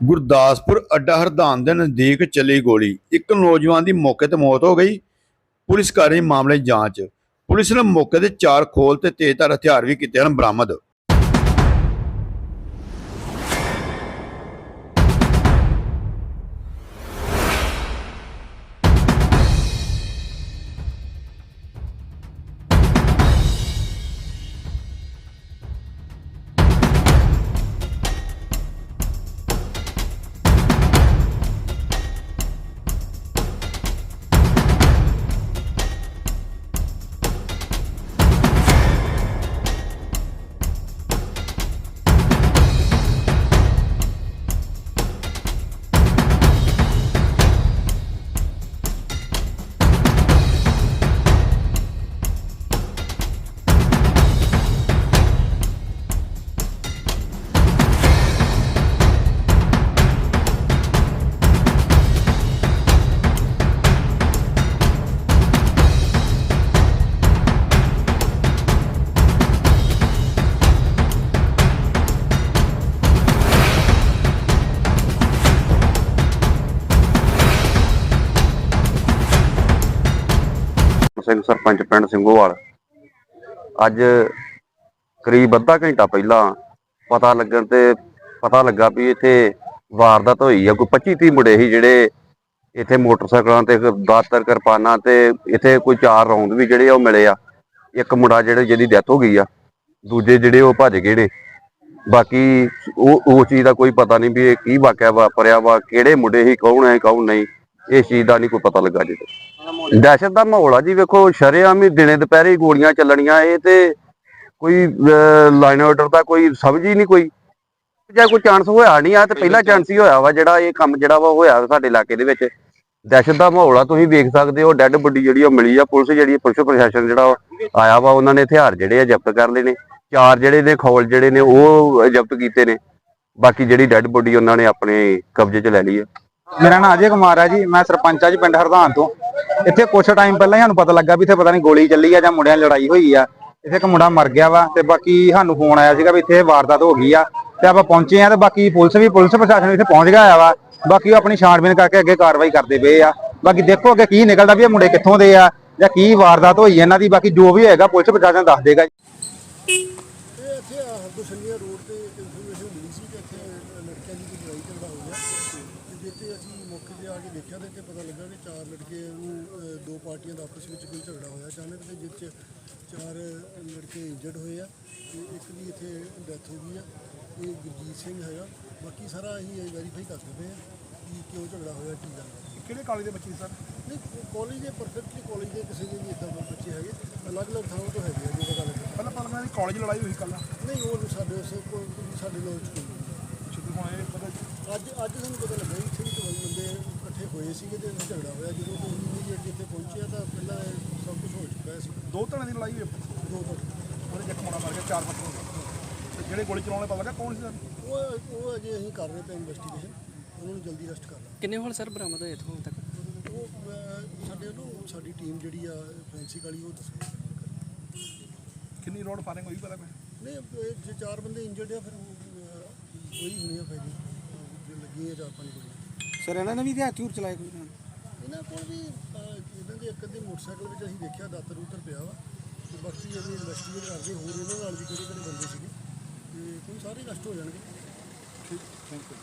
ਗੁਰਦਾਸਪੁਰ ਅੱਡਾ ਹਰਦਾਨ ਦੇ ਨਜ਼ਦੀਕ ਚੱਲੀ ਗੋਲੀ। ਇੱਕ ਨੌਜਵਾਨ ਦੀ ਮੌਕੇ ਤੇ ਮੌਤ ਹੋ ਗਈ। ਪੁਲਿਸ ਕਰ ਰਹੀ ਮਾਮਲੇ ਜਾਂਚ। ਪੁਲਿਸ ਨੇ ਮੌਕੇ ਤੇ ਚਾਰ ਖੋਲ ਤੇ ਤੇਜ਼ਧਾਰ ਹਥਿਆਰ ਵੀ ਕੀਤੇ ਹਨ ਬਰਾਮਦ। ਸਿੰਘ, ਸਰਪੰਚ ਪਿੰਡ ਸਿੰਘੋਵਾਲ। ਅੱਜ ਕਰੀਬ ਅੱਧਾ ਘੰਟਾ ਪਹਿਲਾਂ ਪਤਾ ਲੱਗਣ ਤੇ ਪਤਾ ਲੱਗਾ ਵੀ ਇੱਥੇ ਵਾਰਦਾਤ ਹੋਈ ਆ। ਕੋਈ 25 30 ਮੁੰਡੇ ਸੀ ਜਿਹੜੇ ਇੱਥੇ ਮੋਟਰਸਾਈਕਲਾਂ ਤੇ, ਦਾਤਰ ਕਿਰਪਾਨਾਂ ਤੇ ਇੱਥੇ ਕੋਈ ਚਾਰ ਰੌਂਦ ਵੀ ਜਿਹੜੇ ਆ ਉਹ ਮਿਲੇ ਆ। ਇੱਕ ਮੁੰਡਾ ਜਿਹੜੇ ਜਿਹਦੀ ਡੈਥ ਹੋ ਗਈ ਆ, ਦੂਜੇ ਜਿਹੜੇ ਉਹ ਭੱਜ ਗਏ ਨੇ। ਬਾਕੀ ਉਹ ਉਹ ਚੀਜ਼ ਦਾ ਕੋਈ ਪਤਾ ਨਹੀਂ ਵੀ ਇਹ ਕੀ ਵਾਕਿਆ ਵਾਪਰਿਆ ਵਾ, ਕਿਹੜੇ ਮੁੰਡੇ ਸੀ, ਕੌਣ ਹੈ, ਕੌਣ ਨਹੀਂ। ਇਸ ਚੀਜ਼ ਦਾ ਨਹੀਂ ਕੋਈ ਪਤਾ ਲੱਗਾ ਜੀ ਦਹਿਸ਼ਤ ਦਾ ਮਾਹੌਲ ਆ ਜੀ ਵੇਖੋ ਸ਼ਰੇਆਮ ਹੀ ਦਿਨੇ ਦੁਪਹਿਰੇ ਗੋਲੀਆਂ ਚੱਲਣੀਆਂ ਇਹ ਤੇ ਕੋਈ ਲਾਈਨ ਆਰਡਰ ਦਾ ਕੋਈ ਸਮਝ ਹੀ ਨਹੀਂ ਕੋਈ। ਜੇ ਕੋਈ ਚਾਂਸ ਹੋਇਆ ਨਹੀਂ ਆ ਤੇ ਪਹਿਲਾ ਚਾਂਸ ਹੀ ਹੋਇਆ ਵਾ ਜਿਹੜਾ ਇਹ ਕੰਮ ਜਿਹੜਾ ਵਾ ਹੋਇਆ ਸਾਡੇ ਇਲਾਕੇ ਦੇ ਵਿੱਚ। ਦਹਿਸ਼ਤ ਦਾ ਮਾਹੌਲ ਆ ਤੁਸੀਂ ਵੇਖ ਸਕਦੇ ਹੋ ਡੈੱਡ ਬੋਡੀ ਜਿਹੜੀ ਉਹ ਮਿਲੀ ਆ ਪੁਲਿਸ ਜਿਹੜੀ ਪੁਲਿਸ ਪ੍ਰਸ਼ਾਸਨ ਜਿਹੜਾ ਆਇਆ ਵਾ ਉਹਨਾਂ ਨੇ ਹਥਿਆਰ ਜਿਹੜੇ ਆ ਜ਼ਬਤ ਕਰ ਲਏ ਨੇ। ਚਾਰ ਜਿਹੜੇ ਨੇ ਖੌਲ ਜਿਹੜੇ ਨੇ ਉਹ ਜ਼ਬਤ ਕੀਤੇ ਨੇ। ਬਾਕੀ ਜਿਹੜੀ ਡੈੱਡ ਬੋਡੀ ਉਹਨਾਂ ਨੇ ਆਪਣੇ ਕਬਜ਼ੇ 'ਚ ਲੈ ਲਈ ਆ। ਮੇਰਾ ਨਾਮ ਅਜੇ ਕੁਮਾਰ ਹੈ ਜੀ, ਮੈਂ ਸਰਪੰਚ ਆ ਜੀ ਪਿੰਡ ਹਰਦਾਨ ਤੋਂ। ਇੱਥੇ ਕੁਛ ਟਾਈਮ ਪਹਿਲਾਂ ਹੀ ਸਾਨੂੰ ਪਤਾ ਲੱਗਾ ਵੀ ਇੱਥੇ ਪਤਾ ਨਹੀਂ ਗੋਲੀ ਚੱਲੀ ਆ ਜਾਂ ਮੁੰਡਿਆਂ ਦੀ ਲੜਾਈ ਹੋਈ ਆ। ਇੱਥੇ ਇੱਕ ਮੁੰਡਾ ਮਰ ਗਿਆ ਵਾ ਤੇ ਬਾਕੀ ਸਾਨੂੰ ਫੋਨ ਆਇਆ ਸੀਗਾ ਵੀ ਇੱਥੇ ਵਾਰਦਾਤ ਹੋ ਗਈ ਆ ਤੇ ਆਪਾਂ ਪਹੁੰਚੇ ਆ ਤੇ ਬਾਕੀ ਪੁਲਿਸ ਵੀ, ਪੁਲਿਸ ਪ੍ਰਸ਼ਾਸਨ ਇੱਥੇ ਪਹੁੰਚ ਗਿਆ ਵਾ। ਬਾਕੀ ਉਹ ਆਪਣੀ ਛਾਣਬੀਨ ਕਰਕੇ ਅੱਗੇ ਕਾਰਵਾਈ ਕਰਦੇ ਪਏ ਆ। ਬਾਕੀ ਦੇਖੋ ਅੱਗੇ ਕੀ ਨਿਕਲਦਾ ਵੀ ਇਹ ਮੁੰਡੇ ਕਿੱਥੋਂ ਦੇ ਆ ਜਾਂ ਕੀ ਵਾਰਦਾਤ ਹੋਈ ਇਹਨਾਂ ਦੀ। ਬਾਕੀ ਜੋ ਵੀ ਹੋਏਗਾ ਪੁਲਿਸ ਪ੍ਰਸ਼ਾਸਨ ਦੱਸ ਦੇਗਾ ਜੀ। ਇਹ ਇੱਥੇ ਹਰਦੋਸ਼ਲੀਆ ਰੋਡ ਤੇ ਇਨਫੋਰਮੇਸ਼ਨ ਮਿਲੀ ਸੀ ਕਿ ਇੱਥੇ ਲੜਕਿਆਂ ਦੀ ਲੜਾਈ ਝਗੜਾ ਹੋ ਗਿਆ। ਜਿੱਥੇ ਅਸੀਂ ਮੌਕੇ ਤੇ ਆ ਕੇ ਦੇਖਿਆ ਤੇ ਇੱਥੇ ਪਤਾ ਲੱਗਾ ਕਿ ਚਾਰ ਲੜਕੇ ਨੂੰ ਅਹ, ਦੋ ਪਾਰਟੀਆਂ ਦਾ ਆਪਸ ਵਿੱਚ ਕੋਈ ਝਗੜਾ ਹੋਇਆ। ਅਚਾਨਕ ਤੇ ਜਿਸ 'ਚ ਚਾਰ ਲੜਕੇ ਇੰਜਰਡ ਹੋਏ ਆ ਤੇ ਇੱਕ ਦੀ ਇੱਥੇ ਡੈਥ ਹੋ ਗਈ ਆ। ਇਹ ਗੁਰਜੀਤ ਸਿੰਘ ਹੈਗਾ। ਬਾਕੀ ਸਾਰਾ ਅਸੀਂ ਵੈਰੀਫਾਈ ਕਰਦੇ ਪਏ ਆ ਕਿ ਕਿਉਂ ਝਗੜਾ ਹੋਇਆ ਕੀ ਗੱਲ ਹੈ ਕਿਹੜੇ ਕਾਲਜ ਦੇ ਬੱਚੇ ਸਰ? ਨਹੀਂ ਕਾਲਜ ਦੇ ਪਰਫੈਕਟਲੀ ਕਾਲਜ ਦੇ ਕਿਸੇ ਦੇ ਵੀ ਇਦਾਂ ਦੇ ਬੱਚੇ ਹੈਗੇ। ਅਲੱਗ-ਅਲੱਗ ਥਾਵਾਂ ਤੋਂ ਹੈਗੇ ਆ ਜਿਹਦਾ ਗੱਲ ਹੈ। ਪਹਿਲਾਂ ਪਰ ਮੈਂ ਕਾਲਜ ਲੜਾਈ ਹੋਈ ਕੱਲ ਨਹੀਂ ਉਹ ਸਾਡੇ ਉਸ ਕੋਲ ਸਾਡੇ ਲੋਕ ਕੋਈ ਨਹੀਂ। ਸ਼ੁਰੂ ਹੋਏ ਇਹ ਪਤਾ ਅੱਜ ਅੱਜ ਸਾਨੂੰ ਪਤਾ ਲੱਗਾ ਬੰਦੇ ਇਕੱਠੇ ਹੋਏ ਸੀਗੇ ਤੇ ਝਗੜਾ ਹੋਇਆ। ਜਦੋਂ ਤੋਂ ਇਮੀਡੀਏਟ ਇੱਥੇ ਪਹੁੰਚਿਆ ਤਾਂ ਪਹਿਲਾਂ ਇਹ ਸਭ ਕੁਝ ਹੋ ਚੁੱਕਾ ਸੀ ਦੋ ਧੜਿਆਂ ਦੀ ਲੜਾਈ ਹੋਈ ਦੋ ਤੋਂ ਉਹਦੇ ਇੱਕ ਮੁੰਡਾ ਮਰ ਗਿਆ ਚਾਰ ਹੋ ਗਏ। ਤੇ ਜਿਹੜੇ ਗੋਲੀ ਚਲਾਉਣੇ ਪਤਾ ਲੱਗਾ ਕੌਣ ਸੀ ਸਰ ਉਹ ਉਹ ਅਜੇ ਅਸੀਂ ਕਰ ਰਹੇ ਪਏ ਇਨਵੈਸਟੀਗੇਸ਼ਨ ਉਹਨਾਂ ਨੂੰ ਜਲਦੀ ਅਰੈਸਟ ਕਰਨਾ ਕਿੰਨੇ ਹੁਣ ਸਰ ਬਰਾਮਦ ਹੋਏ ਇੱਥੋਂ ਹੁਣ ਤੱਕ? ਉਹ ਅਹ, ਸਾਡੇ ਨੂੰ ਸਾਡੀ ਟੀਮ ਜਿਹੜੀ ਆ ਫੈਂਸੀ ਵਾਲੀ ਉਹ ਦੱਸੇ। ਕਿੰਨੀ ਰੋਡ ਫਾਰਿੰਗ ਹੋਈ ਪਤਾ ਮੈਂ ਨਹੀਂ ਇਹ ਜੇ ਚਾਰ ਬੰਦੇ ਇੰਜਰਡ ਆ ਫਿਰ ਉਹ, ਅਹ, ਕੋਈ ਹੋਣੀ ਆ ਫਾਇਦੀ ਲੱਗੀ ਆ ਚਾਰ ਪੰਜ ਗੋਲੀਆਂ। ਸਰ ਇਹਨਾਂ ਨੇ ਵੀ ਹਥਿਆਰ ਚਲਾਏ ਕੋਈ ਇਹਨਾਂ ਕੋਲ ਵੀ ਇਹਨਾਂ ਦੇ ਇੱਕ ਅੱਧੇ ਮੋਟਰਸਾਈਕਲ ਵਿੱਚ ਅਸੀਂ ਦੇਖਿਆ ਦਾਤਰ ਉਤਰ ਪਿਆ ਵਾ। ਤੇ ਬਾਕੀ ਅਸੀਂ ਇਨਵੈਸਟੀਗੇਟ ਕਰਦੇ ਹੋਰ ਇਹਨਾਂ ਨਾਲ ਵੀ ਕਿਹੜੇ ਕਿਹੜੇ ਬੰਦੇ ਸੀਗੇ ਤੇ ਕੋਈ ਸਾਰੇ ਰੈਸਟ ਹੋ ਜਾਣਗੇ। ਠੀਕ ਥੈਂਕ ਯੂ